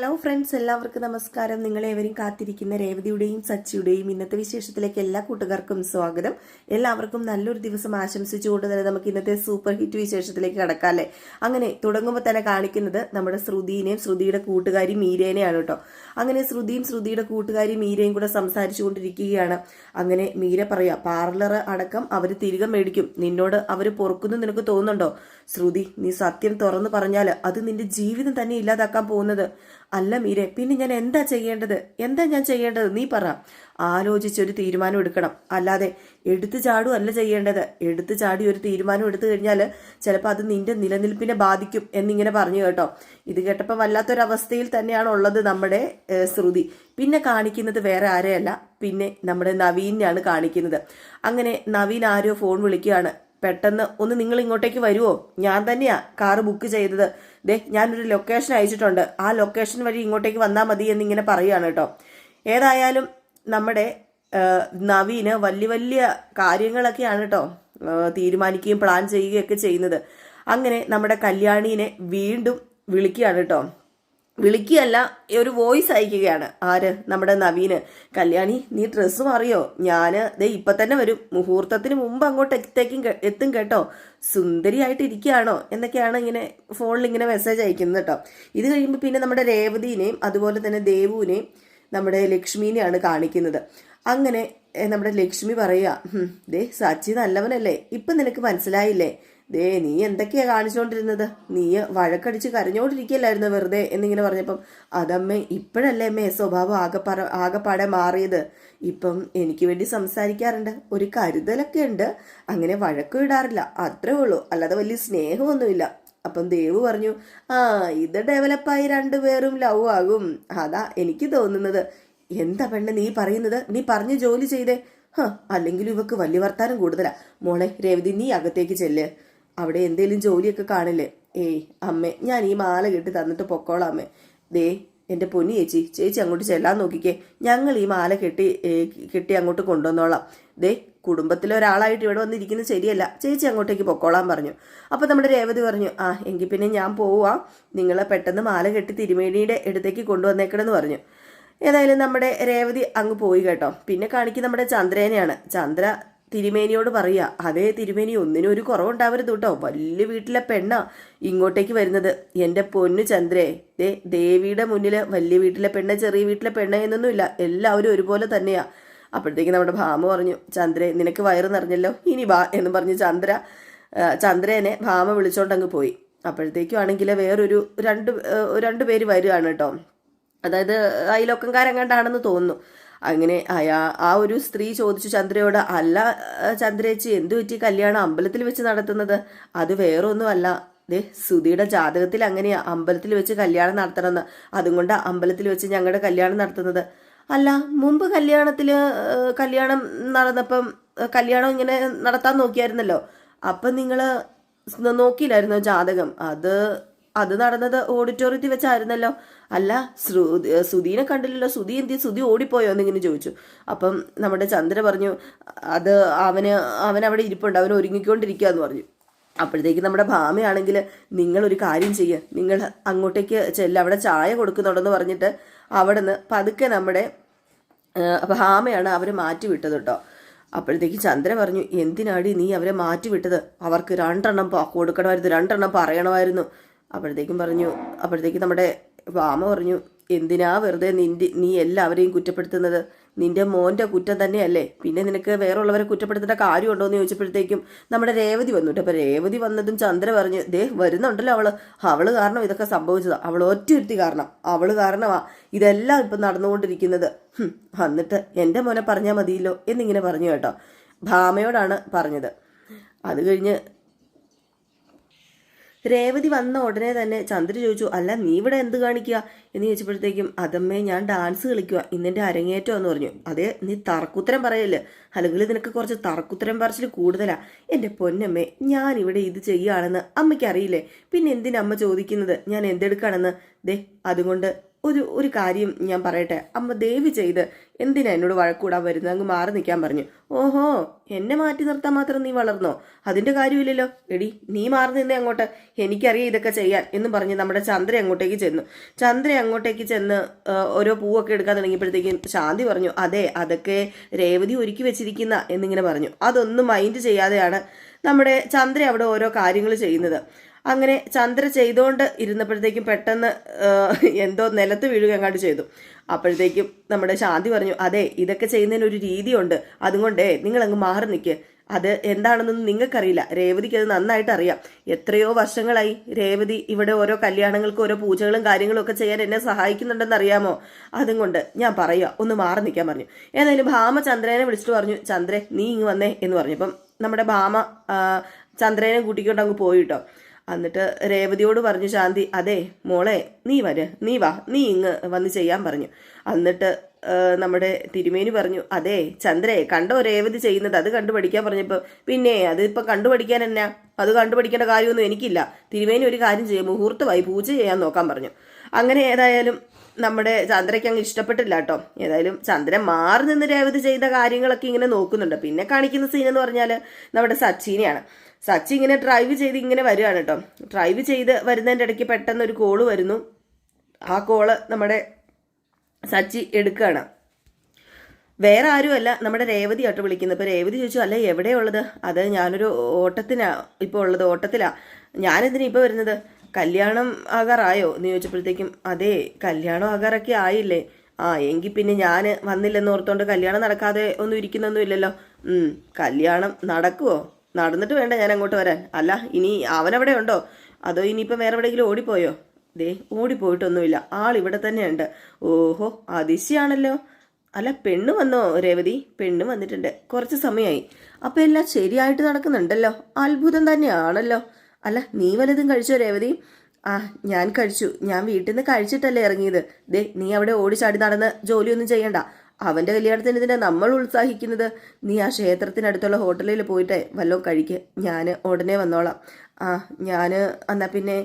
Hello friends എല്ലാവർക്കും നമസ്കാരം. നിങ്ങളേവരും കാത്തിരിക്കുന്ന രേവതിയുടെയും സച്ചിയുടെയും ഇന്നത്തെ വിശേഷത്തിലേക്ക് എല്ലാ കൂട്ടുകാർക്കും സ്വാഗതം. എല്ലാവർക്കും നല്ലൊരു ദിവസം ആശംസിച്ചുകൊണ്ട് തന്നെ നമുക്ക് ഇന്നത്തെ സൂപ്പർ ഹിറ്റ് വിശേഷത്തിലേക്ക് കടക്കാം അല്ലേ അങ്ങനെ തുടങ്ങുമ്പോൾ തന്നെ കാണിക്കുന്നത് നമ്മുടെ ശ്രുതിനെയും ശ്രുതിയുടെ കൂട്ടുകാരി മീരേനെയാണ് കേട്ടോ. അങ്ങനെ ശ്രുതിയും ശ്രുതിയുടെ കൂട്ടുകാരി മീരയും കൂടെ സംസാരിച്ചു കൊണ്ടിരിക്കുകയാണ് അങ്ങനെ മീര പറയാ പാർലർ അടക്കം അവർ തിരികെ മേടിക്കും. നിന്നോട് അവർ പൊറുക്കുന്നു നിനക്ക് തോന്നുന്നുണ്ടോ? ശ്രുതി നീ സത്യം തുറന്നു പറഞ്ഞാൽ അത് നിന്റെ ജീവിതം തന്നെ ഇല്ലാതാക്കാൻ പോകുന്നത്. അല്ല മീരെ പിന്നെ ഞാൻ എന്താ ചെയ്യേണ്ടത്? എന്താ ഞാൻ ചെയ്യേണ്ടത്? നീ പറ. ആലോചിച്ചൊരു തീരുമാനം എടുക്കണം. അല്ലാതെ എടുത്തു ചാടും അല്ല ചെയ്യേണ്ടത്. എടുത്തു ചാടി ഒരു തീരുമാനം എടുത്തു കഴിഞ്ഞാൽ ചിലപ്പോൾ അത് നിന്റെ നിലനിൽപ്പിനെ ബാധിക്കും എന്നിങ്ങനെ പറഞ്ഞു കേട്ടോ. ഇത് കേട്ടപ്പോൾ വല്ലാത്തൊരവസ്ഥയിൽ തന്നെയാണ് ഉള്ളത് നമ്മുടെ ശ്രുതി. പിന്നെ കാണിക്കുന്നത് വേറെ ആരെയല്ല പിന്നെ നമ്മുടെ നവീനെയാണ് കാണിക്കുന്നത്. അങ്ങനെ നവീൻ ആരോ ഫോൺ വിളിക്കുകയാണ്. പെട്ടെന്ന് ഒന്ന് നിങ്ങൾ ഇങ്ങോട്ടേക്ക് വരുമോ ഞാൻ തന്നെയാ കാറ് ബുക്ക് ചെയ്തത്. ദേ ഞാനൊരു ലൊക്കേഷൻ അയച്ചിട്ടുണ്ട്. ആ ലൊക്കേഷൻ വഴി ഇങ്ങോട്ടേക്ക് വന്നാൽ മതി എന്നിങ്ങനെ പറയുകയാണ് കേട്ടോ. ഏതായാലും നമ്മുടെ നവീന് വലിയ വലിയ കാര്യങ്ങളൊക്കെയാണ് കേട്ടോ തീരുമാനിക്കുകയും പ്ലാൻ ചെയ്യുകയൊക്കെ ചെയ്യുന്നത്. അങ്ങനെ നമ്മുടെ കല്യാണീനെ വീണ്ടും വിളിക്കുകയാണ് കേട്ടോ. വിളിക്കുകയല്ല ഒരു വോയിസ് അയക്കുകയാണ്. ആര്? നമ്മുടെ നവീന്. കല്യാണി നീ ഡ്രസ്സ് മാറിയോ? ഞാൻ ദേ ഇപ്പൊ തന്നെ വരും. മുഹൂർത്തത്തിന് മുമ്പ് അങ്ങോട്ട് എത്തേക്കും എത്തും കേട്ടോ. സുന്ദരിയായിട്ട് ഇരിക്കുകയാണോ എന്നൊക്കെയാണ് ഇങ്ങനെ ഫോണിൽ ഇങ്ങനെ മെസ്സേജ് അയക്കുന്നത് കേട്ടോ. ഇത് കഴിയുമ്പോൾ പിന്നെ നമ്മുടെ രേവതിനെയും അതുപോലെ തന്നെ ദേവുവിനെയും നമ്മുടെ ലക്ഷ്മീനെയാണ് കാണിക്കുന്നത്. അങ്ങനെ നമ്മുടെ ലക്ഷ്മി പറയുക ദേ സച്ചി നല്ലവനല്ലേ? ഇപ്പൊ നിനക്ക് മനസ്സിലായില്ലേ? ദേ നീ എന്തൊക്കെയാ കാണിച്ചുകൊണ്ടിരുന്നത് നീ വഴക്കടിച്ച് കരഞ്ഞോണ്ടിരിക്കല്ലായിരുന്നു വെറുതെ? എന്നിങ്ങനെ പറഞ്ഞപ്പം അതമ്മേ ഇപ്പോഴല്ലേ അമ്മേ സ്വഭാവം ആകെപ്പാറ ആകെപ്പാടെ മാറിയത്? ഇപ്പം എനിക്ക് വേണ്ടി സംസാരിക്കാറുണ്ട്. ഒരു കരുതലൊക്കെ ഉണ്ട്. അങ്ങനെ വഴക്കും ഇടാറില്ല. അത്രേ ഉള്ളൂ. അല്ലാതെ വലിയ സ്നേഹമൊന്നുമില്ല. അപ്പം ദേവ് പറഞ്ഞു ആ ഇത് ഡെവലപ്പായി രണ്ടുപേരും ലവ് ആകും. അതാ എനിക്ക് തോന്നുന്നത്. എന്താ പെണ്ണ് നീ പറയുന്നത്? നീ പറഞ്ഞ് ജോലി ചെയ്തേ. ഹ അല്ലെങ്കിൽ ഇവക്ക് വലിയ വർത്താനം കൂടുതലാ. മോളെ രേവതി നീ അകത്തേക്ക് ചെല്ല്. അവിടെ എന്തേലും ജോലിയൊക്കെ കാണില്ലേ? ഏയ് അമ്മേ ഞാൻ ഈ മാല കെട്ടി തന്നിട്ട് പൊക്കോളാം അമ്മേ. ദേ എന്റെ പൊന്നി ചേച്ചി ചേച്ചി അങ്ങോട്ട് ചെല്ലാൻ നോക്കിക്കേ. ഞങ്ങൾ ഈ മാല കെട്ടി കെട്ടി അങ്ങോട്ട് കൊണ്ടുവന്നോളാം. ദേ കുടുംബത്തിലെ ഒരാളായിട്ട് ഇവിടെ വന്നിരിക്കുന്നത് ശരിയല്ല. ചേച്ചി അങ്ങോട്ടേക്ക് പൊക്കോളാൻ പറഞ്ഞു. അപ്പോൾ നമ്മുടെ രേവതി പറഞ്ഞു ആ എങ്കിൽ പിന്നെ ഞാൻ പോവാം. നിങ്ങളെ പെട്ടെന്ന് മാല കെട്ടി തിരുമേനിയുടെ അടുത്തേക്ക് കൊണ്ടുവന്നേക്കണമെന്ന് പറഞ്ഞു. ഏതായാലും നമ്മുടെ രേവതി അങ്ങ് പോയി കേട്ടോ. പിന്നെ കാണിക്കുന്ന നമ്മുടെ ചന്ദ്രേനെയാണ്. ചന്ദ്ര തിരുമേനിയോട് പറയുക അതേ തിരുമേനി ഒന്നിനും ഒരു കുറവുണ്ടാവരുത് കേട്ടോ വലിയ വീട്ടിലെ പെണ്ണാ ഇങ്ങോട്ടേക്ക് വരുന്നത്. എന്റെ പൊന്നു ചന്ദ്രേ ദേ ദേവിയുടെ മുന്നിൽ വലിയ വീട്ടിലെ പെണ്ണ് ചെറിയ വീട്ടിലെ പെണ്ണ് എന്നൊന്നുമില്ല എല്ലാവരും ഒരുപോലെ തന്നെയാ. അപ്പോഴത്തേക്ക് നമ്മുടെ ഭാമ പറഞ്ഞു ചന്ദ്രേ നിനക്ക് വയറ് നിറഞ്ഞല്ലോ. ഇനി വാ എന്ന് പറഞ്ഞ് ചന്ദ്ര ചന്ദ്രേനെ ഭാമ വിളിച്ചോണ്ടങ്ങ് പോയി. അപ്പോഴത്തേക്കും ആണെങ്കിൽ വേറൊരു രണ്ട് രണ്ട് പേര് വരികയാണ് കേട്ടോ അതായത് അയലോക്കംകാരെങ്ങാണ്ടാണെന്ന് തോന്നുന്നു. അങ്ങനെ അയാ ആ ഒരു സ്ത്രീ ചോദിച്ചു ചന്ദ്രയോട് അല്ല ചന്ദ്രേച്ചി എന്തു പറ്റി കല്യാണം അമ്പലത്തിൽ വെച്ച് നടത്തുന്നത്? അത് വേറൊന്നുമല്ല. ദേ സുധിയുടെ ജാതകത്തിൽ അങ്ങനെയാ. അമ്പലത്തിൽ വെച്ച് കല്യാണം നടത്തണമെന്ന്. അതുകൊണ്ട് അമ്പലത്തിൽ വെച്ച് ഞങ്ങളുടെ കല്യാണം നടത്തുന്നത്. അല്ല മുമ്പ് കല്യാണത്തിൽ കല്യാണം നടന്നപ്പം കല്യാണം ഇങ്ങനെ നടത്താൻ നോക്കിയായിരുന്നല്ലോ. അപ്പം നിങ്ങൾ നോക്കിയില്ലായിരുന്നോ ജാതകം? അത് അത് നടന്നത് ഓഡിറ്റോറിയത്തിൽ വെച്ചായിരുന്നല്ലോ. അല്ല സുധീനെ കണ്ടില്ലല്ലോ. സുധി എന്തി സുധി ഓടിപ്പോയോ എന്നിങ്ങനെ ചോദിച്ചു. അപ്പം നമ്മുടെ ചന്ദ്ര പറഞ്ഞു അത് അവന് അവൻ അവിടെ ഇരിപ്പുണ്ട്. അവൻ ഒരുങ്ങിക്കൊണ്ടിരിക്കുക എന്ന് പറഞ്ഞു. അപ്പോഴത്തേക്ക് നമ്മുടെ ഭാമയാണെങ്കിൽ നിങ്ങളൊരു കാര്യം ചെയ്യുക നിങ്ങൾ അങ്ങോട്ടേക്ക് ചെല്ല. അവിടെ ചായ കൊടുക്കുന്നുണ്ടെന്ന് പറഞ്ഞിട്ട് അവിടെ നിന്ന് പതുക്കെ നമ്മുടെ ഭാമയാണ് അവരെ മാറ്റി വിട്ടത് കേട്ടോ. അപ്പോഴത്തേക്ക് ചന്ദ്ര പറഞ്ഞു എന്തിനാടി നീ അവരെ മാറ്റി വിട്ടത് അവർക്ക് രണ്ടെണ്ണം കൊടുക്കണമായിരുന്നു. രണ്ടെണ്ണം പറയണമായിരുന്നു. അപ്പോഴത്തേക്കും പറഞ്ഞു അപ്പോഴത്തേക്ക് നമ്മുടെ വാമ പറഞ്ഞു എന്തിനാ വെറുതെ നിന്റെ നീ എല്ലാവരെയും കുറ്റപ്പെടുത്തുന്നത്? നിന്റെ മോന്റെ കുറ്റം തന്നെയല്ലേ? പിന്നെ നിനക്ക് വേറെയുള്ളവരെ കുറ്റപ്പെടുത്തേണ്ട കാര്യമുണ്ടോ? എന്ന് ചോദിച്ചപ്പോഴത്തേക്കും നമ്മുടെ രേവതി വന്നു കേട്ടോ. അപ്പൊ രേവതി വന്നതും ചന്ദ്ര പറഞ്ഞു ദേ വരുന്നുണ്ടല്ലോ അവൾ. അവൾ കാരണം ഇതൊക്കെ സംഭവിച്ചത്. അവൾ ഒറ്റയൊരുത്തി കാരണം. അവൾ കാരണമാ ഇതെല്ലാം ഇപ്പം നടന്നുകൊണ്ടിരിക്കുന്നത്. വന്നിട്ട് എന്റെ മോനെ പറഞ്ഞാൽ മതിയല്ലോ എന്നിങ്ങനെ പറഞ്ഞു കേട്ടോ. ഭാമയോടാണ് പറഞ്ഞത്. അത് കഴിഞ്ഞ് രേവതി വന്ന ഉടനെ തന്നെ ചന്ദ്ര ചോദിച്ചു അല്ല നീ ഇവിടെ എന്ത് കാണിക്കുക എന്ന് ചോദിച്ചപ്പോഴത്തേക്കും അതമ്മേ ഞാൻ ഡാൻസ് കളിക്കുക ഇന്നെന്റെ അരങ്ങേറ്റം എന്ന് പറഞ്ഞു. അതെ നീ തർക്കുത്തരം പറയല്ലേ? അല്ലെങ്കിൽ നിനക്ക് കുറച്ച് തർക്കുത്തരം പറച്ചിൽ കൂടുതലാ. എന്റെ പൊന്നമ്മേ ഞാൻ ഇവിടെ ഇത് ചെയ്യുകയാണെന്ന് അമ്മയ്ക്ക് അറിയില്ലേ പിന്നെ എന്തിനമ്മ ചോദിക്കുന്നത്? ഞാൻ എന്തെടുക്കാണെന്ന്? ദേ അതുകൊണ്ട് ഒരു ഒരു കാര്യം ഞാൻ പറയട്ടെ. അമ്മ ദേവി ചെയ്ത് എന്തിനാ എന്നോട് വഴക്കൂടാൻ വരുന്നത്? അങ്ങ് മാറി നിൽക്കാൻ പറഞ്ഞു. ഓഹോ എന്നെ മാറ്റി നിർത്താൻ മാത്രം നീ വളർന്നോ? അതിന്റെ കാര്യമില്ലല്ലോ. എടി നീ മാറി നിന്നേ അങ്ങോട്ട്. എനിക്കറിയാം ഇതൊക്കെ ചെയ്യാൻ എന്ന് പറഞ്ഞ് നമ്മുടെ ചന്ദ്ര അങ്ങോട്ടേക്ക് ചെന്നു. ചന്ദ്ര അങ്ങോട്ടേക്ക് ചെന്ന് ഓരോ പൂവൊക്കെ എടുക്കാൻ തുടങ്ങിയപ്പോഴത്തേക്കും ശാന്തി പറഞ്ഞു അതെ അതൊക്കെ രേവതി ഒരുക്കി വെച്ചിരിക്കുന്ന എന്നിങ്ങനെ പറഞ്ഞു. അതൊന്നും മൈൻഡ് ചെയ്യാതെയാണ് നമ്മുടെ ചന്ദ്ര അവിടെ ഓരോ കാര്യങ്ങൾ ചെയ്യുന്നത്. അങ്ങനെ ചന്ദ്ര ചെയ്തുകൊണ്ട് ഇരുന്നപ്പോഴത്തേക്കും പെട്ടെന്ന് എന്തോ നിലത്ത് വീഴുക എങ്ങാണ്ട് ചെയ്തു. അപ്പോഴത്തേക്കും നമ്മുടെ ശാന്തി പറഞ്ഞു അതെ ഇതൊക്കെ ചെയ്യുന്നതിന് ഒരു രീതിയുണ്ട്. അതുകൊണ്ടേ നിങ്ങൾ അങ്ങ് മാറി നിൽക്ക് അത് എന്താണെന്നൊന്നും നിങ്ങൾക്കറിയില്ല. രേവതിക്ക് അത് നന്നായിട്ട് അറിയാം. എത്രയോ വർഷങ്ങളായി രേവതി ഇവിടെ ഓരോ കല്യാണങ്ങൾക്കും ഓരോ പൂജകളും കാര്യങ്ങളും ഒക്കെ ചെയ്യാൻ എന്നെ സഹായിക്കുന്നുണ്ടെന്ന് അറിയാമോ അതും കൊണ്ട് ഞാൻ പറയുക ഒന്ന് മാറി നിൽക്കാൻ പറഞ്ഞു. ഏതായാലും ഭാമ ചന്ദ്രനെ വിളിച്ചിട്ട് പറഞ്ഞു ചന്ദ്രൻ നീ ഇങ്ങ് വന്നേ എന്ന് പറഞ്ഞു. അപ്പം നമ്മുടെ ഭാമ ചന്ദ്രനെ കൂട്ടിക്കൊണ്ട് അങ്ങ് പോയിട്ടോ എന്നിട്ട് രേവതിയോട് പറഞ്ഞു ശാന്തി അതെ മോളെ നീ വര് നീ വാ നീ ഇങ്ങ് വന്ന് ചെയ്യാൻ പറഞ്ഞു. എന്നിട്ട് നമ്മുടെ തിരുമേനി പറഞ്ഞു അതെ ചന്ദ്രേ കണ്ടോ രേവതി ചെയ്യുന്നത്? അത് കണ്ടുപഠിക്കാൻ പറഞ്ഞപ്പോൾ പിന്നെ അതിപ്പോൾ കണ്ടുപഠിക്കാൻ എന്നാ? അത് കണ്ടുപഠിക്കേണ്ട കാര്യമൊന്നും എനിക്കില്ല. തിരുമേനി ഒരു കാര്യം ചെയ്യും മുഹൂർത്തമായി പൂജ ചെയ്യാൻ നോക്കാൻ പറഞ്ഞു. അങ്ങനെ ഏതായാലും നമ്മുടെ ചന്ദ്രയ്ക്ക് അങ്ങ് ഇഷ്ടപ്പെട്ടില്ല കേട്ടോ. ഏതായാലും ചന്ദ്രൻ മാറി നിന്ന് രേവതി ചെയ്ത കാര്യങ്ങളൊക്കെ ഇങ്ങനെ നോക്കുന്നുണ്ട്. പിന്നെ കാണിക്കുന്ന സീൻ എന്ന് പറഞ്ഞാൽ നമ്മുടെ സച്ചിനെയാണ്. സച്ചി ഇങ്ങനെ ഡ്രൈവ് ചെയ്ത് ഇങ്ങനെ വരികയാണ് കേട്ടോ. ഡ്രൈവ് ചെയ്ത് വരുന്നതിന്റെ ഇടയ്ക്ക് പെട്ടെന്ന് ഒരു കോൾ വരുന്നു. ആ കോൾ നമ്മുടെ സച്ചി എടുക്കുകയാണ്. വേറെ ആരുമല്ല നമ്മുടെ രേവതി ആട്ടോ വിളിക്കുന്നത്. ഇപ്പോൾ രേവതി ചോദിച്ചു അല്ല എവിടെയുള്ളത്? അത് ഞാനൊരു ഓട്ടത്തിനാ ഇപ്പോൾ ഉള്ളത് ഓട്ടത്തിലാണ് ഞാനെന്തിനാ ഇപ്പോൾ വരുന്നത്? കല്യാണം ആകാറായോ? എന്ന് ചോദിച്ചപ്പോഴത്തേക്കും അതെ കല്യാണം ആകാറൊക്കെ ആയില്ലേ. ആ എങ്കിൽ പിന്നെ ഞാൻ വന്നില്ലെന്ന് ഓർത്തോണ്ട് കല്യാണം നടക്കാതെ ഒന്നും ഇരിക്കുന്നൊന്നും ഇല്ലല്ലോ. കല്യാണം നടക്കുവോ? നടന്നിട്ട് വേണ്ട ഞാൻ അങ്ങോട്ട് വരാൻ. അല്ല ഇനി അവനവിടെ ഉണ്ടോ? അതോ ഇനിയിപ്പം വേറെ എവിടെയെങ്കിലും ഓടിപ്പോയോ? ദേ ഓടിപ്പോയിട്ടൊന്നുമില്ല. ആൾ ഇവിടെ തന്നെയുണ്ട്. ഓഹോ അതിശയാണല്ലോ. അല്ല പെണ്ണ് വന്നോ രേവതി? പെണ്ണ് വന്നിട്ടുണ്ട്. കുറച്ച് സമയമായി അപ്പം എല്ലാം ശരിയായിട്ട് നടക്കുന്നുണ്ടല്ലോ. അത്ഭുതം തന്നെയാണല്ലോ. അല്ല നീ വലതും കഴിച്ചോ രേവതി? ആ ഞാൻ കഴിച്ചു. ഞാൻ വീട്ടിൽ നിന്ന് കഴിച്ചിട്ടല്ലേ ഇറങ്ങിയത്. ദേ നീ അവിടെ ഓടിച്ചാടി നടന്ന് ജോലിയൊന്നും ചെയ്യണ്ട. അവന്റെ കല്യാണത്തിന് ഇതിനെ നമ്മൾ ഉത്സാഹിക്കുന്നത്. നീ ആ ക്ഷേത്രത്തിനടുത്തുള്ള ഹോട്ടലിൽ പോയിട്ട് വല്ലതും കഴിക്കുക ഞാൻ ഉടനെ വന്നോളാം. ആ ഞാൻ എന്നാൽ പിന്നെ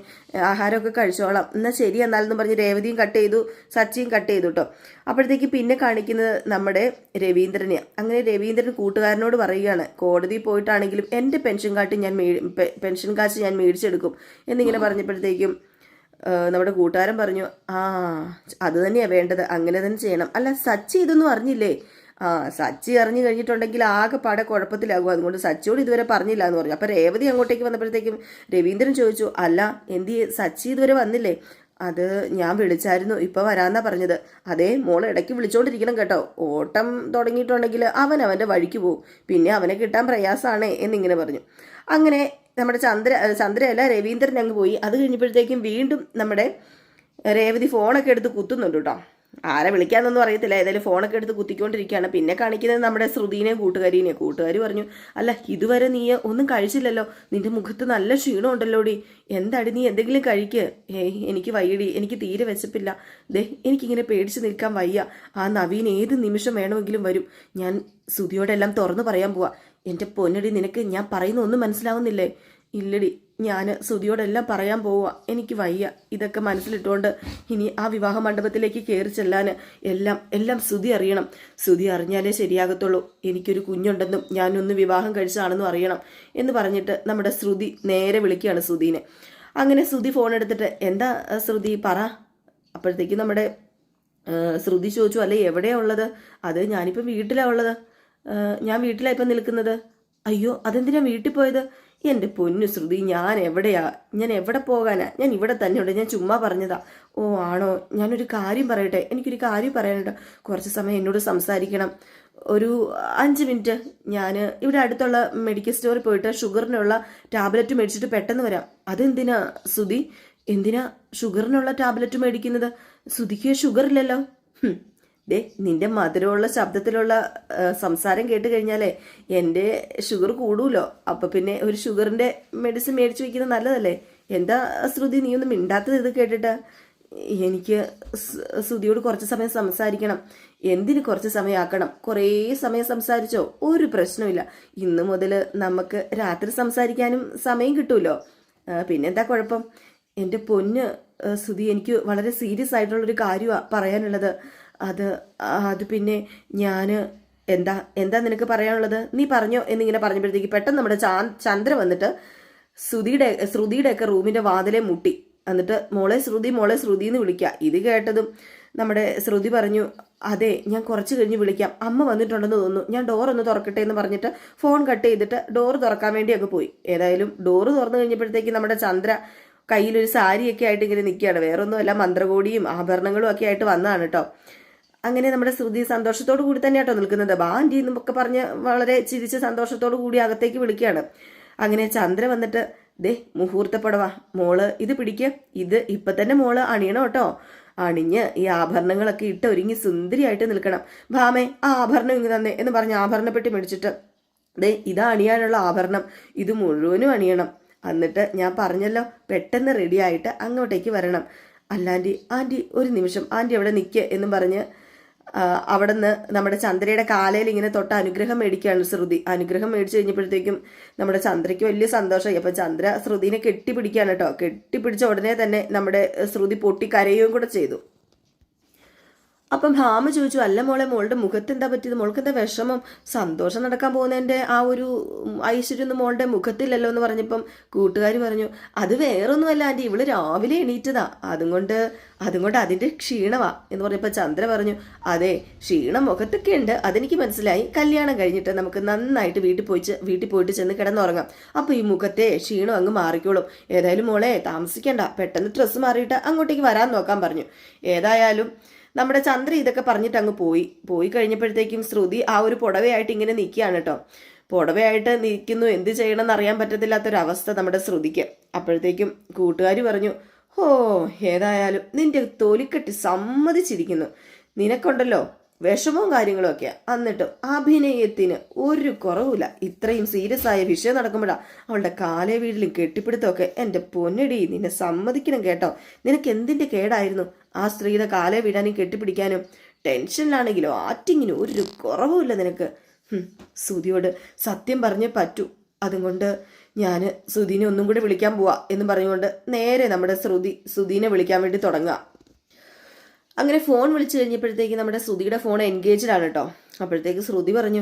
ആഹാരമൊക്കെ കഴിച്ചോളാം. എന്നാൽ ശരി എന്നാലെന്ന് പറഞ്ഞ് രേവതിയും കട്ട് ചെയ്തു സച്ചിയും കട്ട് ചെയ്തു കേട്ടോ അപ്പോഴത്തേക്ക് പിന്നെ കാണിക്കുന്നത് നമ്മുടെ രവീന്ദ്രനെയാണ് അങ്ങനെ രവീന്ദ്രൻ കൂട്ടുകാരനോട് പറയുകയാണ് കോടതിയിൽ പോയിട്ടാണെങ്കിലും എന്റെ പെൻഷൻ കാർഡ് ഞാൻ പെൻഷൻ കാശ് ഞാൻ മേടിച്ചെടുക്കും. എന്നിങ്ങനെ പറഞ്ഞപ്പോഴത്തേക്കും നമ്മുടെ കൂട്ടുകാരൻ പറഞ്ഞു ആ അത് തന്നെയാ വേണ്ടത് അങ്ങനെ തന്നെ ചെയ്യണം. അല്ല സച്ചി ഇതൊന്നും അറിഞ്ഞില്ലേ? ആ സച്ചി അറിഞ്ഞു കഴിഞ്ഞിട്ടുണ്ടെങ്കിൽ ആകെ പാടെ കുഴപ്പത്തിലാകും. അതുകൊണ്ട് സച്ചിയോട് ഇതുവരെ പറഞ്ഞില്ല എന്ന് പറഞ്ഞു. അപ്പൊ രേവതി അങ്ങോട്ടേക്ക് വന്നപ്പോഴത്തേക്കും രവീന്ദ്രൻ ചോദിച്ചു അല്ല എന്തി സച്ചി ഇതുവരെ വന്നില്ലേ? അത് ഞാൻ വിളിച്ചായിരുന്നു. ഇപ്പൊ വരാന്നാ പറഞ്ഞത്. അതേ മോൾ ഇടയ്ക്ക് വിളിച്ചോണ്ടിരിക്കണം കേട്ടോ. ഓട്ടം തുടങ്ങിയിട്ടുണ്ടെങ്കിൽ അവൻ അവന്റെ വഴിക്ക് പോവും. പിന്നെ അവനെ കിട്ടാൻ പ്രയാസമാണേ എന്നിങ്ങനെ പറഞ്ഞു. അങ്ങനെ നമ്മുടെ ചന്ദ്ര ചന്ദ്രയല്ല രവീന്ദ്രൻ അങ്ങ് പോയി. അത് കഴിഞ്ഞപ്പോഴത്തേക്കും വീണ്ടും നമ്മുടെ രേവതി ഫോണൊക്കെ എടുത്ത് കുത്തുന്നുണ്ട് കേട്ടോ. ആരെ വിളിക്കാന്നൊന്നും അറിയത്തില്ല. ഏതായാലും ഫോണൊക്കെ എടുത്ത് കുത്തിക്കൊണ്ടിരിക്കുകയാണ്. പിന്നെ കാണിക്കുന്നത് നമ്മുടെ ശ്രുതിനെയും കൂട്ടുകാരിനെയും കൂട്ടുകാരി പറഞ്ഞു അല്ല ഇതുവരെ നീ ഒന്നും കഴിച്ചില്ലല്ലോ. നിന്റെ മുഖത്ത് നല്ല ക്ഷീണം ക്ഷീണമുണ്ടല്ലോടി എന്താടി നീ എന്തെങ്കിലും കഴിക്ക്? ഏയ് എനിക്ക് വയ്യടി. എനിക്ക് തീരെ വെച്ചപ്പില്ല ദേ എനിക്കിങ്ങനെ പേടിച്ച് നിൽക്കാൻ വയ്യ. ആ നവീൻ ഏത് നിമിഷം വേണമെങ്കിലും വരും. ഞാൻ ശ്രുതിയോടെല്ലാം തുറന്നു പറയാൻ പോവാ. എന്റെ പൊന്നടി നിനക്ക് ഞാൻ പറയുന്ന ഒന്നും മനസ്സിലാവുന്നില്ലേ? ഇല്ലടി. ഞാൻ സുതിയോടെല്ലാം പറയാൻ പോവുക. എനിക്ക് വയ്യ. ഇതൊക്കെ മനസ്സിലിട്ടുകൊണ്ട് ഇനി ആ വിവാഹ മണ്ഡപത്തിലേക്ക് കയറി ചെല്ലാൻ എല്ലാം എല്ലാം സുതി അറിയണം. സുതി അറിഞ്ഞാലേ ശരിയാകത്തുള്ളൂ. എനിക്കൊരു കുഞ്ഞുണ്ടെന്നും ഞാനൊന്ന് വിവാഹം കഴിച്ചാണെന്നും അറിയണം എന്ന് പറഞ്ഞിട്ട് നമ്മുടെ ശ്രുതി നേരെ വിളിക്കുകയാണ് ശ്രുതിനെ. അങ്ങനെ ശ്രുതി ഫോൺ എടുത്തിട്ട് എന്താ ശ്രുതി പറ. അപ്പോഴത്തേക്കും നമ്മുടെ ശ്രുതി ചോദിച്ചു അല്ലെ എവിടെയാ ഉള്ളത്? അത് ഞാനിപ്പം വീട്ടിലാണ് ഉള്ളത്. ഞാൻ വീട്ടിലാണ് ഇപ്പം നിൽക്കുന്നത്. അയ്യോ അതെന്തിനാ വീട്ടിൽ പോയത്? എന്റെ പൊന്നു ശ്രുതി ഞാൻ എവിടെയാ? ഞാൻ എവിടെ പോകാനാ? ഞാൻ ഇവിടെ തന്നെയുണ്ട്. ഞാൻ ചുമ്മാ പറഞ്ഞതാ. ഓ ആണോ? ഞാനൊരു കാര്യം പറയട്ടെ? എനിക്കൊരു കാര്യം പറയാനുണ്ട്. കുറച്ച് സമയം എന്നോട് സംസാരിക്കണം. ഒരു അഞ്ച് മിനിറ്റ്. ഞാൻ ഇവിടെ അടുത്തുള്ള മെഡിക്കൽ സ്റ്റോറിൽ പോയിട്ട് ഷുഗറിനുള്ള ടാബ്ലറ്റ് മേടിച്ചിട്ട് പെട്ടെന്ന് വരാം. അതെന്തിനാ സുധി എന്തിനാ ഷുഗറിനുള്ള ടാബ്ലറ്റ് മേടിക്കുന്നത്? സുധിക്ക് ഷുഗർ ഇല്ലല്ലോ. ദേ നിന്റെ മധുരമുള്ള ശബ്ദത്തിലുള്ള സംസാരം കേട്ട് കഴിഞ്ഞാലേ എന്റെ ഷുഗർ കൂടുമല്ലോ അപ്പൊ പിന്നെ ഒരു ഷുഗറിന്റെ മെഡിസിൻ മേടിച്ചു വെക്കുന്നത് നല്ലതല്ലേ? എന്താ ശ്രുതി നീ ഒന്നും മിണ്ടാത്തത് ഇത് കേട്ടിട്ട്? എനിക്ക് ശ്രുതിയോട് കുറച്ച് സമയം സംസാരിക്കണം. എന്തിന് കുറച്ച് സമയം ആക്കണം കുറേ സമയം സംസാരിച്ചോ? ഒരു പ്രശ്നമില്ല ഇന്ന് മുതൽ നമുക്ക് രാത്രി സംസാരിക്കാനും സമയം കിട്ടുമല്ലോ പിന്നെന്താ കുഴപ്പം? എന്റെ പൊന്ന് ശ്രുതി എനിക്ക് വളരെ സീരിയസ് ആയിട്ടുള്ളൊരു കാര്യമാണ് പറയാനുള്ളത്. അത് അത് പിന്നെ ഞാൻ എന്താ എന്താ നിനക്ക് പറയാനുള്ളത്? നീ പറഞ്ഞോ എന്നിങ്ങനെ പറഞ്ഞപ്പോഴത്തേക്ക് പെട്ടെന്ന് നമ്മുടെ ചാ ചന്ദ്ര വന്നിട്ട് ശ്രുതിയുടെ ശ്രുതിയുടെ ഒക്കെ റൂമിന്റെ വാതിലെ മുട്ടി. എന്നിട്ട് മോളെ ശ്രുതി മോളെ ശ്രുതി എന്ന് വിളിക്കുക ഇത് കേട്ടതും നമ്മുടെ ശ്രുതി പറഞ്ഞു അതെ ഞാൻ കുറച്ച് കഴിഞ്ഞ് വിളിക്കാം. അമ്മ വന്നിട്ടുണ്ടെന്ന് തോന്നുന്നു. ഞാൻ ഡോർ ഒന്ന് തുറക്കട്ടെ എന്ന് പറഞ്ഞിട്ട് ഫോൺ കട്ട് ചെയ്തിട്ട് ഡോർ തുറക്കാൻ വേണ്ടി പോയി. ഏതായാലും ഡോർ തുറന്നു കഴിഞ്ഞപ്പോഴത്തേക്ക് നമ്മുടെ ചന്ദ്ര കയ്യിലൊരു സാരിയൊക്കെ ആയിട്ട് ഇങ്ങനെ നിൽക്കുകയാണ്. വേറൊന്നുമല്ല മന്ത്രകോടിയും ആഭരണങ്ങളും ഒക്കെ ആയിട്ട് വന്നതാണ് കേട്ടോ അങ്ങനെ നമ്മുടെ ശ്രുതി സന്തോഷത്തോടു കൂടി തന്നെ കേട്ടോ നിൽക്കുന്നത് ബാ ആന്റി എന്നൊക്കെ പറഞ്ഞ് വളരെ ചിരിച്ച് സന്തോഷത്തോടു കൂടി അകത്തേക്ക് വിളിക്കുകയാണ്. അങ്ങനെ ചന്ദ്ര വന്നിട്ട് ദേ മുഹൂർത്തപ്പടവാ. മോൾ ഇത് പിടിക്കുക ഇത് ഇപ്പൊ തന്നെ മോൾ അണിയണം കേട്ടോ. അണിഞ്ഞ് ഈ ആഭരണങ്ങളൊക്കെ ഇട്ട് ഒരുങ്ങി സുന്ദരിയായിട്ട് നിൽക്കണം. ഭാമേ ആ ആഭരണം ഇങ്ങ് തന്നെ എന്ന് പറഞ്ഞ് ആഭരണപ്പെട്ടി മേടിച്ചിട്ട് ദേ ഇതാ അണിയാനുള്ള ആഭരണം. ഇത് മുഴുവനും അണിയണം. എന്നിട്ട് ഞാൻ പറഞ്ഞല്ലോ പെട്ടെന്ന് റെഡിയായിട്ട് അങ്ങോട്ടേക്ക് വരണം. അല്ലാണ്ടി ആന്റി ഒരു നിമിഷം ആന്റി അവിടെ നിൽക്കുക എന്നും പറഞ്ഞ് അവിടുന്ന് നമ്മുടെ ചന്ദ്രയുടെ കാലയിൽ ഇങ്ങനെ തൊട്ട് അനുഗ്രഹം മേടിക്കുകയാണ് ശ്രുതി. അനുഗ്രഹം മേടിച്ചു കഴിഞ്ഞപ്പോഴത്തേക്കും നമ്മുടെ ചന്ദ്രയ്ക്ക് വലിയ സന്തോഷമായി. അപ്പം ചന്ദ്ര ശ്രുതിനെ കെട്ടിപ്പിടിക്കുകയാണ് കേട്ടോ. കെട്ടിപ്പിടിച്ച ഉടനെ തന്നെ നമ്മുടെ ശ്രുതി പൊട്ടി കരയുകയും കൂടെ ചെയ്തു. അപ്പം ഭാമ ചോദിച്ചു അല്ല മോളെ മോളുടെ മുഖത്ത് എന്താ പറ്റിയത്? മോൾക്ക് എന്താ വിഷമം? സന്തോഷം നടക്കാൻ പോകുന്നതിന്റെ ആ ഒരു ഉം, ഐശ്വര്യം ഒന്നും മോളുടെ മുഖത്തില്ലല്ലോ എന്ന് പറഞ്ഞപ്പം കൂട്ടുകാർ പറഞ്ഞു അത് വേറൊന്നുമല്ല ആന്റി ഇവൾ രാവിലെ എണീറ്റതാ. അതും കൊണ്ട് അതും കൊണ്ട് അതിന്റെ ക്ഷീണമാ. എന്ന് പറഞ്ഞപ്പോൾ ചന്ദ്ര പറഞ്ഞു അതെ ക്ഷീണം മുഖത്തൊക്കെ ഉണ്ട്. അതെനിക്ക് മനസ്സിലായി. കല്യാണം കഴിഞ്ഞിട്ട് നമുക്ക് നന്നായിട്ട് വീട്ടിൽ പോയി വീട്ടിൽ പോയിട്ട് ചെന്ന് കിടന്നുറങ്ങാം. അപ്പോൾ ഈ മുഖത്തെ ക്ഷീണം അങ്ങ് മാറിക്കോളും. ഏതായാലും മോളെ താമസിക്കണ്ട. പെട്ടെന്ന് ഡ്രസ്സ് മാറിയിട്ട് അങ്ങോട്ടേക്ക് വരാൻ നോക്കാൻ പറഞ്ഞു. ഏതായാലും നമ്മുടെ ചന്ദ്ര ഇതൊക്കെ പറഞ്ഞിട്ട് അങ്ങ് പോയി. പോയി കഴിഞ്ഞപ്പോഴത്തേക്കും ശ്രുതി ആ ഒരു പുടവയായിട്ട് ഇങ്ങനെ നിൽക്കുകയാണ് കേട്ടോ. പുടവയായിട്ട് നിൽക്കുന്നു. എന്ത് ചെയ്യണമെന്ന് അറിയാൻ പറ്റത്തില്ലാത്തൊരവസ്ഥ നമ്മുടെ ശ്രുതിക്ക്. അപ്പോഴത്തേക്കും കൂട്ടുകാർ പറഞ്ഞു ഹോ ഏതായാലും നിന്റെ തോലിക്കെട്ടി സമ്മതിച്ചിരിക്കുന്നു. നിനക്കുണ്ടല്ലോ വിഷമവും കാര്യങ്ങളും ഒക്കെ. എന്നിട്ടും അഭിനയത്തിന് ഒരു കുറവില്ല ഇത്രയും സീരിയസ് ആയ വിഷയം നടക്കുമ്പോഴാണ് അവളുടെ കാലേ വീട്ടിലും കെട്ടിപ്പിടുത്തമൊക്കെ എന്റെ പൊന്നടി നിന്നെ സമ്മതിക്കണം കേട്ടോ. നിനക്ക് എന്തിന്റെ കേടായിരുന്നു? ആ സ്ത്രീയുടെ കാലേ വിടാനും കെട്ടിപ്പിടിക്കാനും ടെൻഷനിലാണെങ്കിലോ ആറ്റിങ്ങിനും ഒരു കുറവുമില്ല നിനക്ക്. സുതിയോട് സത്യം പറഞ്ഞേ പറ്റൂ. അതുകൊണ്ട് ഞാൻ സുധീനെ ഒന്നും കൂടി വിളിക്കാൻ പോവാ എന്ന് പറഞ്ഞുകൊണ്ട് നേരെ നമ്മുടെ ശ്രുതി സുധീനെ വിളിക്കാൻ വേണ്ടി തുടങ്ങുക അങ്ങനെ ഫോൺ വിളിച്ചു കഴിഞ്ഞപ്പോഴത്തേക്ക് നമ്മുടെ സുധിയുടെ ഫോൺ എൻഗേജ്ഡ് ആണ് കേട്ടോ. അപ്പോഴത്തേക്ക് ശ്രുതി പറഞ്ഞു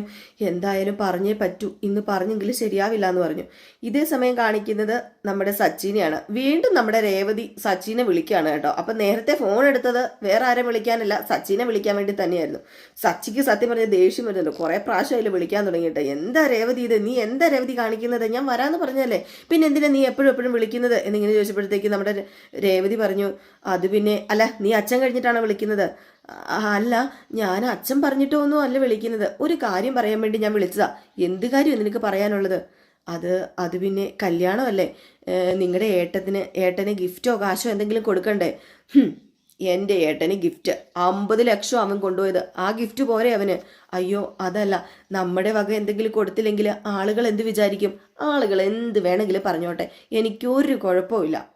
എന്തായാലും പറഞ്ഞേ പറ്റൂ. ഇന്ന് പറഞ്ഞെങ്കിൽ ശരിയാവില്ല എന്ന് പറഞ്ഞു. ഇതേ സമയം കാണിക്കുന്നത് നമ്മുടെ സച്ചിനെയാണ്. വീണ്ടും നമ്മുടെ രേവതി സച്ചിനെ വിളിക്കുകയാണ് കേട്ടോ. അപ്പം നേരത്തെ ഫോൺ എടുത്തത് വേറെ ആരെ വിളിക്കാനല്ല സച്ചിനെ വിളിക്കാൻ വേണ്ടി തന്നെയായിരുന്നു. സച്ചിക്ക് സത്യം പറഞ്ഞ ദേഷ്യം വരുന്നുണ്ട്. കുറേ അതിൽ വിളിക്കാൻ തുടങ്ങിയിട്ട്. എന്താ രേവതി ഇത്? നീ എന്താ രേവതി കാണിക്കുന്നത്? ഞാൻ വരാമെന്ന് പറഞ്ഞല്ലേ പിന്നെ എന്തിനാ നീ എപ്പോഴും എപ്പോഴും വിളിക്കുന്നത്? എന്നിങ്ങനെ ചോദിച്ചപ്പോഴത്തേക്ക് നമ്മുടെ രേവതി പറഞ്ഞു അത് പിന്നെ അല്ല നീ അച്ഛൻ കഴിഞ്ഞിട്ടാണ് വിളിക്കുന്നത്? അല്ല ഞാൻ അച്ഛൻ പറഞ്ഞിട്ടൊന്നും അല്ല വിളിക്കുന്നത്. ഒരു കാര്യം പറയാൻ വേണ്ടി ഞാൻ വിളിച്ചതാ. എന്ത് കാര്യം നിനക്ക് പറയാനുള്ളത്? അത് അത് പിന്നെ കല്യാണമല്ലേ? നിങ്ങളുടെ ഏട്ടത്തിന് ഏട്ടന് ഗിഫ്റ്റോ കാശോ എന്തെങ്കിലും കൊടുക്കണ്ടേ? എന്റെ ഏട്ടന് ഗിഫ്റ്റ്. അമ്പത് ലക്ഷം അവൻ കൊണ്ടുപോയത്. ആ ഗിഫ്റ്റ് പോരെ അവന്. അയ്യോ അതല്ല. നമ്മുടെ വക എന്തെങ്കിലും കൊടുത്തില്ലെങ്കിൽ ആളുകൾ എന്ത് വിചാരിക്കും? ആളുകൾ എന്ത് വേണമെങ്കിലും പറഞ്ഞോട്ടെ. എനിക്കൊരു കുഴപ്പമില്ല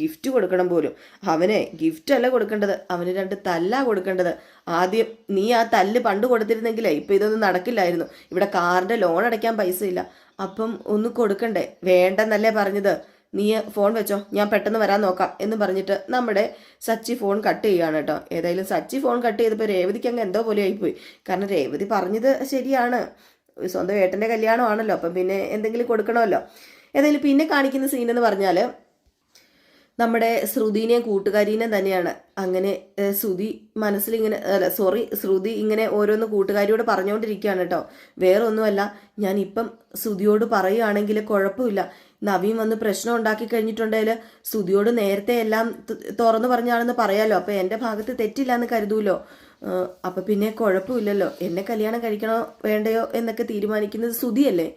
ഗിഫ്റ്റ് കൊടുക്കണം പോലും. അവനെ ഗിഫ്റ്റ് അല്ല കൊടുക്കേണ്ടത്. അവന് രണ്ട് തല്ല കൊടുക്കേണ്ടത്. ആദ്യം നീ ആ തല്ല് പണ്ട് കൊടുത്തിരുന്നെങ്കിലേ ഇപ്പം ഇതൊന്നും നടക്കില്ലായിരുന്നു. ഇവിടെ കാറിന്റെ ലോൺ അടയ്ക്കാൻ പൈസ ഇല്ല. അപ്പം ഒന്ന് കൊടുക്കണ്ടേ? വേണ്ടെന്നല്ലേ പറഞ്ഞത്. നീ ഫോൺ വെച്ചോ. ഞാൻ പെട്ടെന്ന് വരാൻ നോക്കാം എന്ന് പറഞ്ഞിട്ട് നമ്മുടെ സച്ചി ഫോൺ കട്ട് ചെയ്യുകയാണ് കേട്ടോ. ഏതായാലും സച്ചി ഫോൺ കട്ട് ചെയ്തപ്പോൾ രേവതിക്ക് അങ്ങ് എന്തോ പോലെ ആയിപ്പോയി. കാരണം രേവതി പറഞ്ഞത് ശരിയാണ്. സ്വന്തം ഏട്ടന്റെ കല്യാണമാണല്ലോ. അപ്പം പിന്നെ എന്തെങ്കിലും കൊടുക്കണമല്ലോ. ഏതായാലും പിന്നെ കാണിക്കുന്ന സീൻ എന്ന് പറഞ്ഞാൽ നമ്മുടെ ശ്രുതിനെയും കൂട്ടുകാരീനെയും തന്നെയാണ്. അങ്ങനെ ശ്രുതി മനസ്സിലിങ്ങനെ അല്ല സോറി ശ്രുതി ഇങ്ങനെ ഓരോന്ന് കൂട്ടുകാരിയോട് പറഞ്ഞുകൊണ്ടിരിക്കുകയാണ് കേട്ടോ. വേറെ ഒന്നുമല്ല ഞാൻ ഇപ്പം ശ്രുതിയോട് പറയുകയാണെങ്കിൽ കുഴപ്പമില്ല. നവീൻ വന്ന് പ്രശ്നം ഉണ്ടാക്കി കഴിഞ്ഞിട്ടുണ്ടെങ്കിൽ ശ്രുതിയോട് നേരത്തെ എല്ലാം തുറന്നു പറഞ്ഞാണെന്ന് പറയാലോ. അപ്പം എന്റെ ഭാഗത്ത് തെറ്റില്ല എന്ന് കരുതൂലോ അപ്പം പിന്നെ കുഴപ്പമില്ലല്ലോ. എന്നെ കല്യാണം കഴിക്കണോ വേണ്ടയോ എന്നൊക്കെ തീരുമാനിക്കുന്നത് ശ്രുതിയല്ലേ?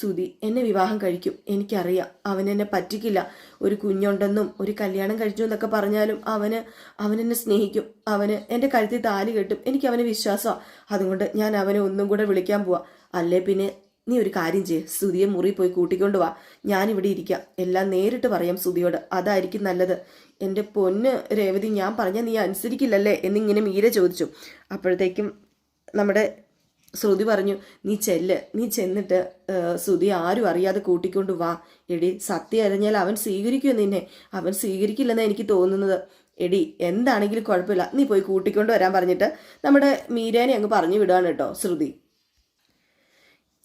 സുധി എന്നെ വിവാഹം കഴിക്കും. എനിക്കറിയാം. അവൻ എന്നെ പറ്റിക്കില്ല. ഒരു കുഞ്ഞുണ്ടെന്നും ഒരു കല്യാണം കഴിച്ചു എന്നൊക്കെ പറഞ്ഞാലും അവന് അവനെന്നെ സ്നേഹിക്കും. അവന് എന്റെ കഴുത്തിൽ താലി കെട്ടും. എനിക്ക് അവന് വിശ്വാസമാണ് അതുകൊണ്ട് ഞാൻ അവനെ ഒന്നും കൂടെ വിളിക്കാൻ പോവാ. അല്ലേ പിന്നെ? നീ ഒരു കാര്യം ചെയ്യ്. സുധിയെ മുറി പോയി കൂട്ടിക്കൊണ്ട് വാ. ഇവിടെ ഇരിക്കാം. എല്ലാം നേരിട്ട് പറയാം സുധിയോട്. അതായിരിക്കും നല്ലത്. എന്റെ പൊന്ന് രേവതി ഞാൻ പറഞ്ഞാൽ നീ അനുസരിക്കില്ലല്ലേ എന്നിങ്ങനെ മീര ചോദിച്ചു. അപ്പോഴത്തേക്കും നമ്മുടെ ശ്രുതി പറഞ്ഞു നീ ചെല്ല്. നീ ചെന്നിട്ട് ശ്രുതി ആരും അറിയാതെ കൂട്ടിക്കൊണ്ട് വാ. എടി സത്യം അറിഞ്ഞാൽ അവൻ സ്വീകരിക്കും നിന്നെ? അവൻ സ്വീകരിക്കില്ലെന്ന് എനിക്ക് തോന്നുന്നത്. എടി എന്താണെങ്കിലും കുഴപ്പമില്ല. നീ പോയി കൂട്ടിക്കൊണ്ട് വരാൻ പറഞ്ഞിട്ട് നമ്മുടെ മീരേനെ അങ്ങ് പറഞ്ഞു വിടുകയാണ് കേട്ടോ ശ്രുതി.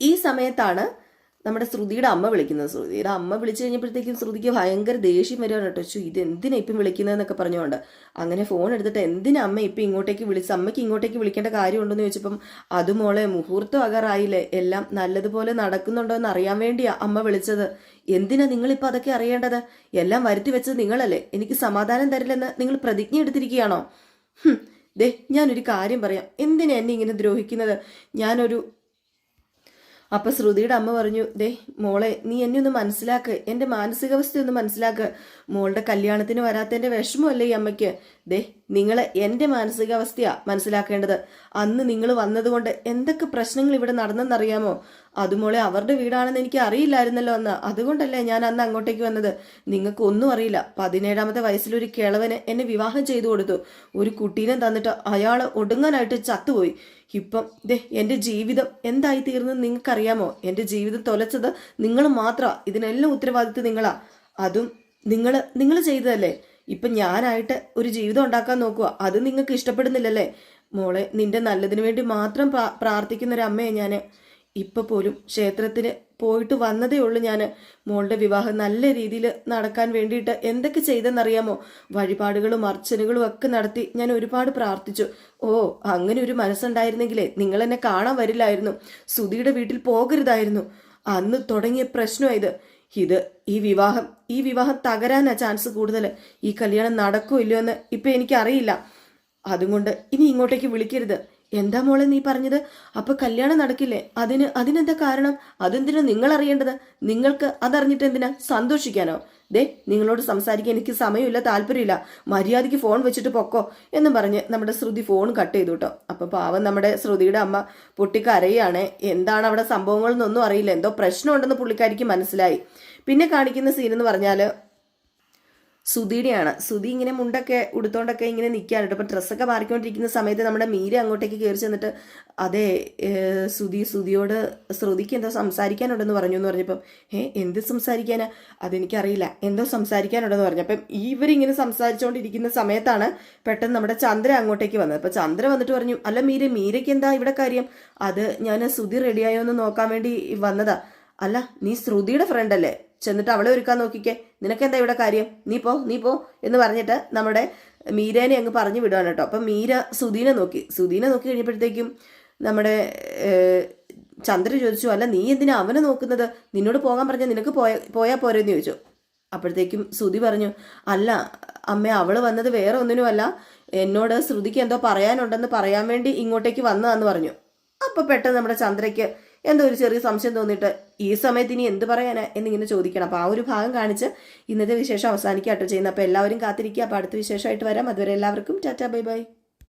ഈ സമയത്താണ് നമ്മുടെ ശ്രുതിയുടെ അമ്മ വിളിക്കുന്നത് ശ്രുതിയുടെ അമ്മ വിളിച്ചു കഴിഞ്ഞപ്പോഴത്തേക്കും ശ്രുതിക്ക് ഭയങ്കര ദേഷ്യം വരുവാണ് കേട്ടോ. ഇത് എന്തിനാ ഇപ്പം വിളിക്കുന്നതെന്നൊക്കെ പറഞ്ഞുകൊണ്ട്. അങ്ങനെ ഫോൺ എടുത്തിട്ട് എന്തിനാ അമ്മ ഇപ്പം ഇങ്ങോട്ടേക്ക് വിളിച്ച് അമ്മയ്ക്ക് ഇങ്ങോട്ടേക്ക് വിളിക്കേണ്ട കാര്യമുണ്ടെന്ന് ചോദിച്ചപ്പം അത് മോളെ മുഹൂർത്തം അകറായില്ലേ എല്ലാം നല്ലതുപോലെ നടക്കുന്നുണ്ടോ എന്ന് അറിയാൻ വേണ്ടിയാ അമ്മ വിളിച്ചത്. എന്തിനാ നിങ്ങളിപ്പോൾ അതൊക്കെ അറിയേണ്ടത്? എല്ലാം വരുത്തി വെച്ചത് നിങ്ങളല്ലേ. എനിക്ക് സമാധാനം തരില്ലെന്ന് നിങ്ങൾ പ്രതിജ്ഞ എടുത്തിരിക്കുകയാണോ? ദേ ഞാനൊരു കാര്യം പറയാം. എന്തിനാ എന്നെ ഇങ്ങനെ ദ്രോഹിക്കുന്നത്? ഞാനൊരു അപ്പൊ ശ്രുതിയുടെ അമ്മ പറഞ്ഞു ദേ മോളെ നീ എന്നെ ഒന്ന് മനസ്സിലാക്ക്. എന്റെ മാനസികാവസ്ഥ ഒന്ന് മനസ്സിലാക്ക്. മോളുടെ കല്യാണത്തിന് വരാത്തതിന്റെ വിഷമമല്ലേ ഈ അമ്മയ്ക്ക്? ദേ നിങ്ങൾ എന്റെ മാനസികാവസ്ഥയാ മനസ്സിലാക്കേണ്ടത്. അന്ന് നിങ്ങൾ വന്നതുകൊണ്ട് എന്തൊക്കെ പ്രശ്നങ്ങൾ ഇവിടെ നടന്നെന്നറിയാമോ? അതുമോളെ അവരുടെ വീടാണെന്ന് എനിക്ക് അറിയില്ലായിരുന്നല്ലോ അന്ന്. അതുകൊണ്ടല്ലേ ഞാൻ അന്ന് അങ്ങോട്ടേക്ക് വന്നത്? നിങ്ങൾക്ക് ഒന്നും അറിയില്ല. പതിനേഴാമത്തെ വയസ്സിലൊരു കിളവന് എന്നെ വിവാഹം ചെയ്തു കൊടുത്തു. ഒരു കുട്ടീനെ തന്നിട്ട് അയാൾ ഒടുങ്ങാനായിട്ട് ചത്തുപോയി. ഇപ്പം ദേ എന്റെ ജീവിതം എന്തായി തീർന്നു നിങ്ങൾക്കറിയാമോ? എന്റെ ജീവിതം തൊലച്ചത് നിങ്ങൾ മാത്ര. ഇതിനെല്ലാം ഉത്തരവാദിത്വം നിങ്ങളാ. അതും നിങ്ങൾ നിങ്ങൾ ചെയ്തതല്ലേ? ഇപ്പം ഞാനായിട്ട് ഒരു ജീവിതം ഉണ്ടാക്കാൻ നോക്കുക അത് നിങ്ങൾക്ക് ഇഷ്ടപ്പെടുന്നില്ലല്ലേ? മോളെ നിന്റെ നല്ലതിന് വേണ്ടി മാത്രം പ്രാർത്ഥിക്കുന്ന ഒരു അമ്മയെ ഞാൻ ഇപ്പം പോലും ക്ഷേത്രത്തിന് പോയിട്ട് വന്നതേ ഉള്ളൂ ഞാൻ മോളുടെ വിവാഹം നല്ല രീതിയിൽ നടക്കാൻ വേണ്ടിയിട്ട് എന്തൊക്കെ ചെയ്തെന്നറിയാമോ? വഴിപാടുകളും അർച്ചനകളും ഒക്കെ നടത്തി ഞാൻ ഒരുപാട് പ്രാർത്ഥിച്ചു. ഓ അങ്ങനെ ഒരു മനസ്സുണ്ടായിരുന്നെങ്കിലേ നിങ്ങൾ എന്നെ കാണാൻ വരില്ലായിരുന്നു. സുധിയുടെ വീട്ടിൽ പോകരുതായിരുന്നു. അന്ന് തുടങ്ങിയ പ്രശ്നം ഇത് ഈ വിവാഹം ഈ വിവാഹം തകരാനാ ചാൻസ് കൂടുതൽ ഈ കല്യാണം നടക്കോ ഇല്ലയോ എന്ന് ഇപ്പം എനിക്കറിയില്ല. അതുകൊണ്ട് ഇനി ഇങ്ങോട്ടേക്ക് വിളിക്കരുത്. എന്താ മോളെ നീ പറഞ്ഞത്? അപ്പൊ കല്യാണം നടക്കില്ലേ? അതിന് അതിനെന്താ കാരണം? അതെന്തിനാ നിങ്ങൾ അറിയേണ്ടത് നിങ്ങൾക്ക് അതറിഞ്ഞിട്ട് എന്തിനാ? സന്തോഷിക്കാനോ? ദേ നിങ്ങളോട് സംസാരിക്കാൻ എനിക്ക് സമയമില്ല താല്പര്യമില്ല. മര്യാദയ്ക്ക് ഫോൺ വെച്ചിട്ട് പൊക്കോ എന്നും പറഞ്ഞ് നമ്മുടെ ശ്രുതി ഫോൺ കട്ട് ചെയ്തു കേട്ടോ. അപ്പൊ പാവം നമ്മുടെ ശ്രുതിയുടെ അമ്മ പൊട്ടിക്കരയാണ്. എന്താണ് അവിടെ സംഭവങ്ങളെന്നൊന്നും അറിയില്ല. എന്തോ പ്രശ്നമുണ്ടെന്ന് പുള്ളിക്കാരിക്ക് മനസ്സിലായി. പിന്നെ കാണിക്കുന്ന സീൻ എന്ന് പറഞ്ഞാൽ സുധിയുടെയാണ്. സുധി ഇങ്ങനെ മുണ്ടൊക്കെ ഉടുത്തോണ്ടൊക്കെ ഇങ്ങനെ നിൽക്കുകയാണ് കേട്ടോ. അപ്പം ഡ്രസ്സൊക്കെ മാറിക്കൊണ്ടിരിക്കുന്ന സമയത്ത് നമ്മുടെ മീര അങ്ങോട്ടേക്ക് കയറി ചെന്നിട്ട് അതെ സുധി സുധിയോട് ശ്രുതിക്ക് എന്തോ സംസാരിക്കാനുണ്ടെന്ന് പറഞ്ഞു എന്ന് പറഞ്ഞപ്പം ഏ എന്ത് സംസാരിക്കാനാ? അതെനിക്കറിയില്ല. എന്തോ സംസാരിക്കാനുണ്ടെന്ന് പറഞ്ഞു. അപ്പം ഇവരിങ്ങനെ സംസാരിച്ചുകൊണ്ടിരിക്കുന്ന സമയത്താണ് പെട്ടെന്ന് നമ്മുടെ ചന്ദ്ര അങ്ങോട്ടേക്ക് വന്നത്. അപ്പം ചന്ദ്ര വന്നിട്ട് പറഞ്ഞു അല്ല മീര മീരയ്ക്ക് എന്താ ഇവിടെ കാര്യം? അത് ഞാൻ സുധി റെഡിയായോ എന്ന് നോക്കാൻ വേണ്ടി വന്നതാ. അല്ല നീ ശ്രുതിയുടെ ഫ്രണ്ട് അല്ലേ? ചെന്നിട്ട് അവളെ ഒരുക്കാൻ നോക്കിക്കേ. നിനക്കെന്താ ഇവിടെ കാര്യം? നീ പോ നീ പോ എന്ന് പറഞ്ഞിട്ട് നമ്മുടെ മീരേനെ അങ്ങ് പറഞ്ഞു വിടുവാണ് കേട്ടോ. അപ്പം മീര സുധീനെ നോക്കി. സുധീനെ നോക്കി കഴിഞ്ഞപ്പോഴത്തേക്കും നമ്മുടെ ചന്ദ്ര ചോദിച്ചു അല്ല നീ എന്തിനാ അവനെ നോക്കുന്നത്? നിന്നോട് പോകാൻ പറഞ്ഞാൽ നിനക്ക് പോയ പോയാൽ പോരെന്ന് ചോദിച്ചു. അപ്പോഴത്തേക്കും ശ്രുതി പറഞ്ഞു അല്ല അമ്മ അവൾ വന്നത് വേറെ ഒന്നിനുമല്ല. എന്നോട് ശ്രുതിക്ക് എന്തോ പറയാനുണ്ടെന്ന് പറയാൻ വേണ്ടി ഇങ്ങോട്ടേക്ക് വന്നതാന്ന് പറഞ്ഞു. അപ്പോൾ പെട്ടെന്ന് നമ്മുടെ ചന്ദ്രയ്ക്ക് എന്തോ ഒരു ചെറിയ സംശയം തോന്നിയിട്ട് ഈ സമയത്ത് ഇനി എന്ത് പറയാനാ എന്നിങ്ങനെ ചോദിക്കണം. അപ്പോൾ ആ ഒരു ഭാഗം കാണിച്ച് ഇന്നത്തെ വിശേഷം അവസാനിക്കാട്ടോ ചെയ്യുന്നത്. അപ്പോൾ എല്ലാവരും കാത്തിരിക്കുക. അപ്പോൾ അടുത്ത വിശേഷമായിട്ട് വരാം. അതുവരെ എല്ലാവർക്കും ടാറ്റാ ബൈ ബൈ.